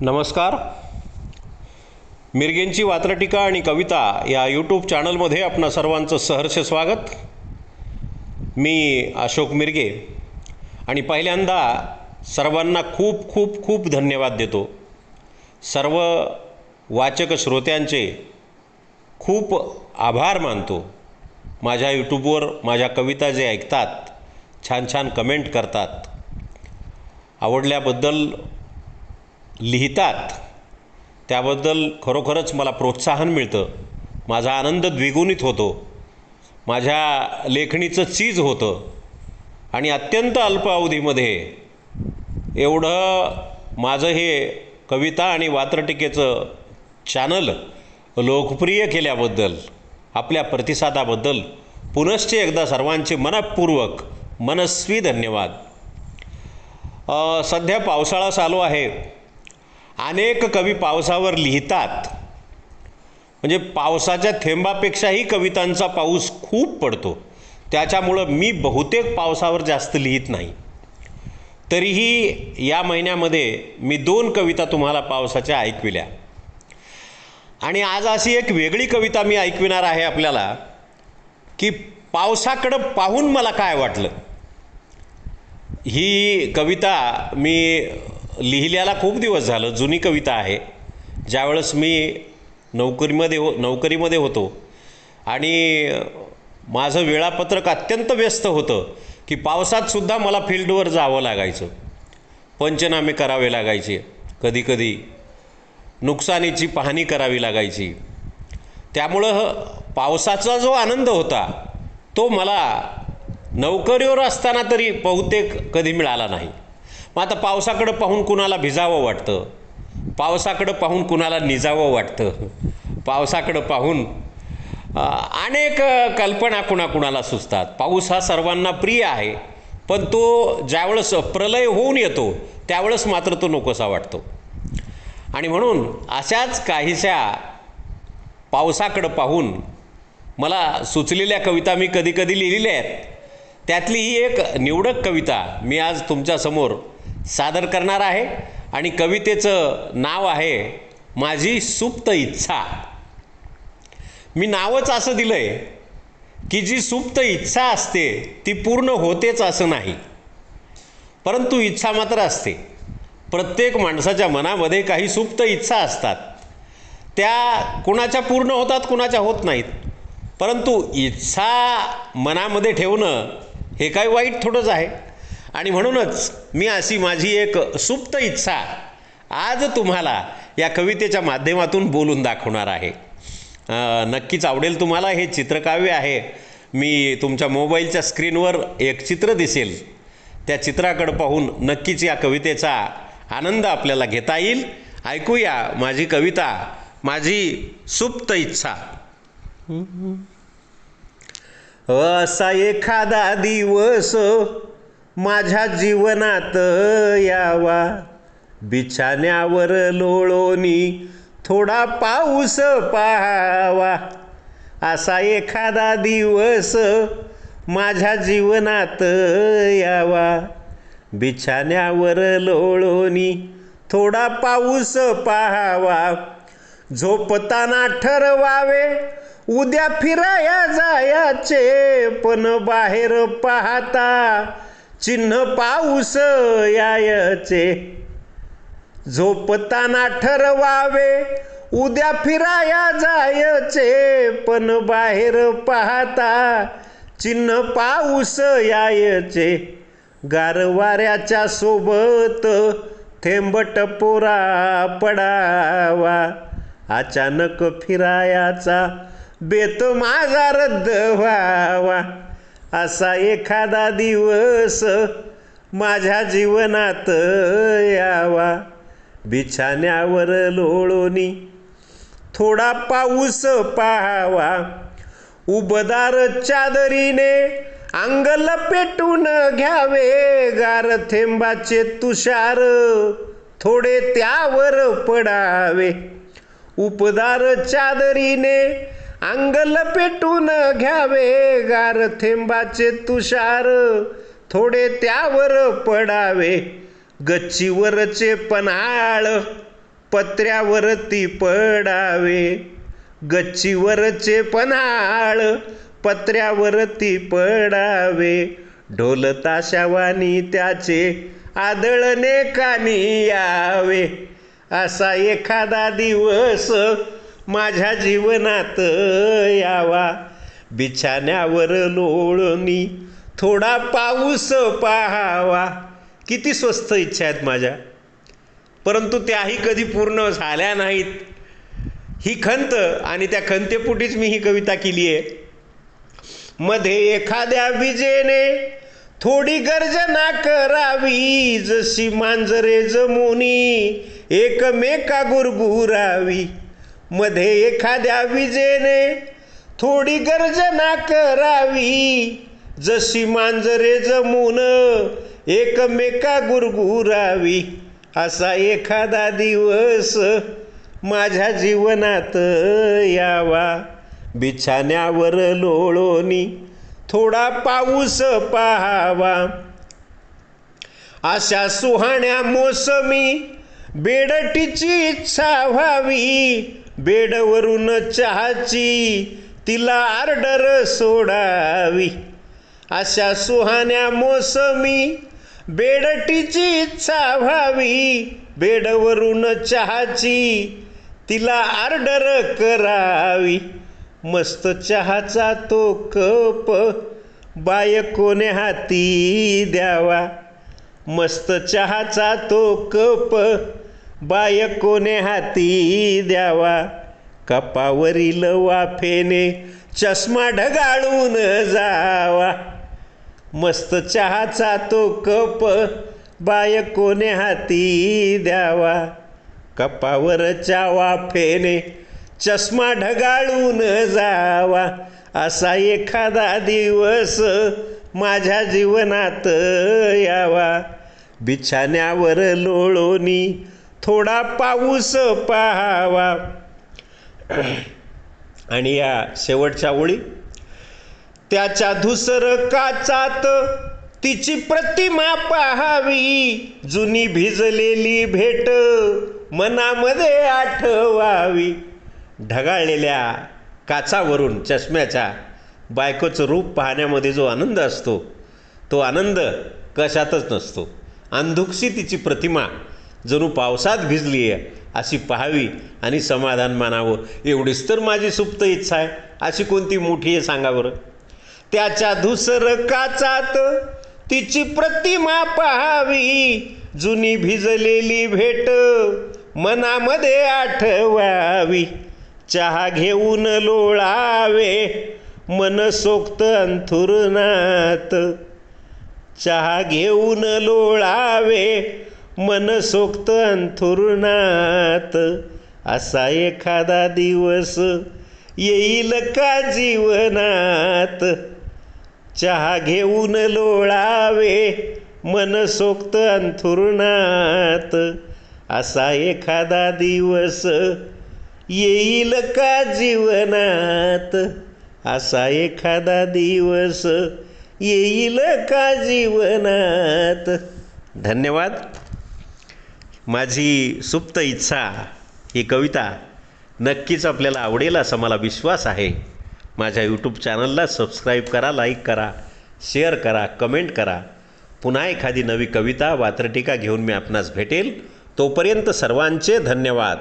नमस्कार. मिरगेंची वात्रटिका आणि कविता या यूट्यूब चॅनलमध्ये आपणा सर्वांचं सहर्ष स्वागत. मी अशोक मिरगे आणि पहिल्यांदा सर्वांना खूप खूप खूप धन्यवाद देतो. सर्व वाचक श्रोत्यांचे खूप आभार मानतो. माझ्या यूट्यूबवर माझ्या कविता जे ऐकतात छान छान कमेंट करतात. आवडल्याबद्दल लिहितात. त्याबद्दल खरोखरच मला प्रोत्साहन मिळतं. माझा आनंद द्विगुणित होतो. माझ्या लेखणीचं चीज होतं. आणि अत्यंत अल्प अवधीमध्ये एवढं माझं हे कविता आणि वात्रटिकेचं चॅनल लोकप्रिय केल्याबद्दल आपल्या प्रतिसादाबद्दल पुनश्च एकदा सर्वांचे मनपूर्वक मनस्वी धन्यवाद. सध्या पावसाळा चालू आहे. अनेक कवी पावसावर लिहितात. म्हणजे पावसाच्या थेंबापेक्षाही कवितांचा पाऊस खूप पडतो. त्याच्यामुळं मी बहुतेक पावसावर जास्त लिहित नाही. तरीही या महिन्यामध्ये मी दोन कविता तुम्हाला पावसाच्या ऐकविल्या. आणि आज अशी एक वेगळी कविता मी ऐकविणार आहे आपल्याला की पावसाकडं पाहून मला काय वाटलं. ही कविता मी लिहिल्याला खूप दिवस झालं. जुनी कविता आहे. ज्यावेळेस मी नोकरीमध्ये हो नोकरीमध्ये होतो आणि माझं वेळापत्रक अत्यंत व्यस्त होतं की पावसातसुद्धा मला फील्डवर जावं लागायचं. पंचनामे करावे लागायचे. कधीकधी नुकसानीची पाहणी करावी लागायची. त्यामुळं पावसाचा जो आनंद होता तो मला नोकरीवर असताना तरी बहुतेक कधी मिळाला नाही. मग आता पावसाकडं पाहून कुणाला भिजावं वाटतं? पावसाकडं पाहून कुणाला निजावं वाटतं? पावसाकडं पाहून अनेक कल्पना कुणाकुणाला सुचतात. पाऊस हा सर्वांना प्रिय आहे पण तो ज्यावेळेस प्रलय होऊन येतो त्यावेळेस मात्र तो नकोसा वाटतो. आणि म्हणून अशाच काहीशा पावसाकडं पाहून मला सुचलेल्या कविता मी कधी कधी लिहिलेल्या आहेत. त्यातली ही एक निवडक कविता मी आज तुमच्यासमोर सादर करणार आहे आणि कवितेचं नाव आहे माझी सुप्त इच्छा. मी नावच असं दिलं आहे की जी सुप्त इच्छा असते ती पूर्ण होतेच असं नाही. परंतु इच्छा मात्र असते. प्रत्येक माणसाच्या मनामध्ये काही सुप्त इच्छा असतात. त्या कुणाच्या पूर्ण होतात कुणाच्या होत नाहीत. परंतु इच्छा मनामध्ये ठेवणं हे काही वाईट थोडंच आहे. आणि म्हणूनच मी अशी माझी एक सुप्त इच्छा आज तुम्हाला या कवितेच्या माध्यमातून बोलून दाखवणार आहे. नक्कीच आवडेल तुम्हाला हे चित्रकाव्य आहे. मी तुमच्या मोबाईलच्या स्क्रीनवर एक चित्र दिसेल. त्या चित्राकडं पाहून नक्कीच या कवितेचा आनंद आपल्याला घेता येईल. ऐकूया माझी कविता माझी सुप्त इच्छा. असा एखादा दिवस माझ्या जीवनात यावा. बिछाण्यावर लोळोनी थोडा पाऊस पाहावा. असा एखादा दिवस माझ्या जीवनात यावा. बिछाण्यावर लोळोनी थोडा पाऊस पाहावा. झोपताना ठरवावे उद्या फिराया जायाचे पण बाहेर पाहता चिन्ह पाऊस यायचे. झोपताना ठरवावे उद्या फिराया जायचे पण बाहेर पाहता चिन्ह पाऊस यायचे. गारवाऱ्याच्या सोबत थेंबट पोरा पडावा अचानक फिरायाचा बेत माझा रद्द व्हावा. असा एखादा दिवस माझ्या जीवनात यावा. बिछाण्यावर लोळोनी थोडा पाऊस पाहावा. उबदार चादरीने अंग लपेटून घ्यावे. गार थेंबाचे तुषार थोडे त्यावर पडावे. उपदार चादरीने अंग लपेटून घ्यावे गार थेंबाचे तुषार. थोडे त्यावर पडावे गच्चीवरचे पन्हाळ. पत्र्यावरती पडावे गच्चीवरचे पन्हाळ. पत्र्यावरती पडावे ढोल ताशावानी त्याचे आदळणे कानी यावे. असा एखादा दिवस माझ्या जीवनात यावा. बिछाण्यावर लोळणी थोडा पाऊस पाहावा. किती स्वस्त इच्छा आहेत माझ्या. परंतु त्याही कधी पूर्ण झाल्या नाहीत. ही खंत आणि त्या खंतेपुटीच मी ही कविता केली आहे. मध्ये एखाद्या विजेने थोडी गर्जना करावी. जशी मांजरे जमुनी एकमेका गुरगुरावी. मध्ये एखाद्या विजेने थोडी गर्जना करावी. जशी मांजरे जमून एकमेका गुरगुरावी. असा एखादा दिवस माझ्या जीवनात यावा. बिछाण्यावर लोळोनी थोडा पाऊस पाहावा. अशा सुहाण्या मोसमी बेडटीची इच्छा व्हावी. बेडवरून चहाची तिला आर्डर सोडावी. अशा सुहाण्या मोसमी बेडटीची इच्छा व्हावी. बेडवरून चहाची तिला आर्डर करावी. मस्त चहाचा तो कप बायकोने हाती द्यावा. मस्त चहाचा तो कप बायकोने हाती द्यावा. कपावरील वाफेने चष्मा ढगाळून जावा. मस्त चहाचा तो कप बायकोने हाती द्यावा. कपावरच्या वाफेने चष्मा ढगाळून जावा. असा एखादा दिवस माझ्या जीवनात यावा. बिछाण्यावर लोळोनी थोडा पाऊस पाहावा. आणि या शेवटच्या ओळी त्याच्या धुसर काचात तिची प्रतिमा पाहावी. जुनी भिजलेली भेट मनामध्ये आठवावी. ढगाळलेल्या काचावरून चष्म्याच्या बायकोचं रूप पाहण्यामध्ये जो आनंद असतो तो आनंद कशातच नसतो. अंधुकशी तिची प्रतिमा जणू पावसात भिजली आहे अशी पाहावी आणि समाधान मानावं. एवढीच तर माझी सुप्त इच्छा आहे. अशी कोणती मोठी आहे सांगा बरं. त्याच्या धुसर काचात तिची प्रतिमा पाहावी. जुनी भिजलेली भेट मनामध्ये आठवावी. चहा घेऊन लोळावे मनसोक्त अंथुरनात चहा घेऊन लोळावे मनसोक्त अंथुरुणात असा एखादा दिवस येईल का जीवनात? चहा घेऊन लोळावे मनसोक्त अंथुरुणात असा एखादा दिवस येईल का जीवनात? असा एखादा दिवस येईल का जीवनात? धन्यवाद. माझी सुप्त इच्छा ही कविता नक्कीच आपल्याला आवडेल असा मला विश्वास आहे. माझ्या यूट्यूब चॅनलला सबस्क्राईब करा लाईक करा शेअर करा कमेंट करा. पुन्हा एखादी नवी कविता वात्रटिका घेऊन मी आपणास भेटेल. तोपर्यंत सर्वांचे धन्यवाद.